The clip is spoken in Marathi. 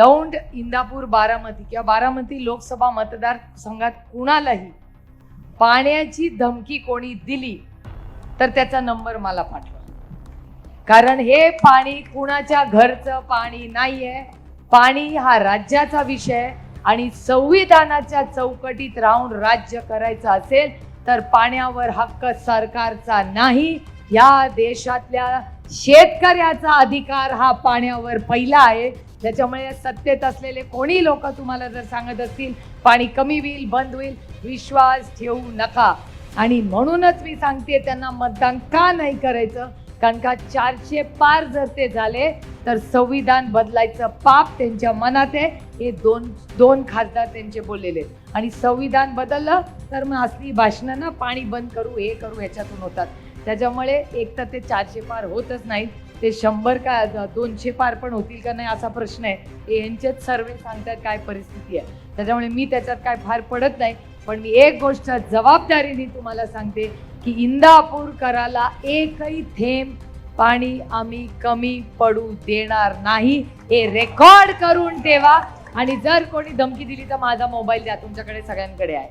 दौंड इंदापूर बारामती किंवा बारामती लोकसभा मतदारसंघात कुणालाही पाण्याची धमकी कोणी दिली तर त्याचा नंबर मला पाठवा. कारण हे पाणी कुणाच्या घरचं पाणी नाहीये. पाणी हा राज्याचा विषय आणि संविधानाच्या चौकटीत राहून राज्य करायचं असेल तर पाण्यावर हक्क सरकारचा नाही. या देशातल्या शेतकऱ्याचा अधिकार हा पाण्यावर पहिला आहे. त्याच्यामुळे सत्तेत असलेले कोणी लोक तुम्हाला जर सांगत असतील पाणी कमी होईल बंद होईल विश्वास ठेवू नका. आणि म्हणूनच मी सांगते त्यांना मतदान का नाही करायचं? कारण का चारशे पार जर ते झाले तर संविधान बदलायचं पाप त्यांच्या मनात आहे हे दोन दोन खासदार त्यांचे बोललेले आहेत. आणि संविधान बदललं तर मग असली भाषणं ना पाणी बंद करू हे करू ह्याच्यातून होतात. त्याच्यामुळे एक तर ते चारशे पार होतच नाहीत. ते शंभर का दोनशे पार पण होतील का नाही असा प्रश्न आहे. हे यांचेच सर्वे सांगतात काय परिस्थिती आहे. त्याच्यामुळे मी त्याच्यात काय फार पडत नाही. पण मी एक गोष्ट जबाबदारीने तुम्हाला सांगते की इंदापूरकराला एकही थेंब पाणी आम्ही कमी पडू देणार नाही. हे रेकॉर्ड करून ठेवा. आणि जर कोणी धमकी दिली तर माझा मोबाईल द्या. तुमच्याकडे सगळ्यांकडे आहे.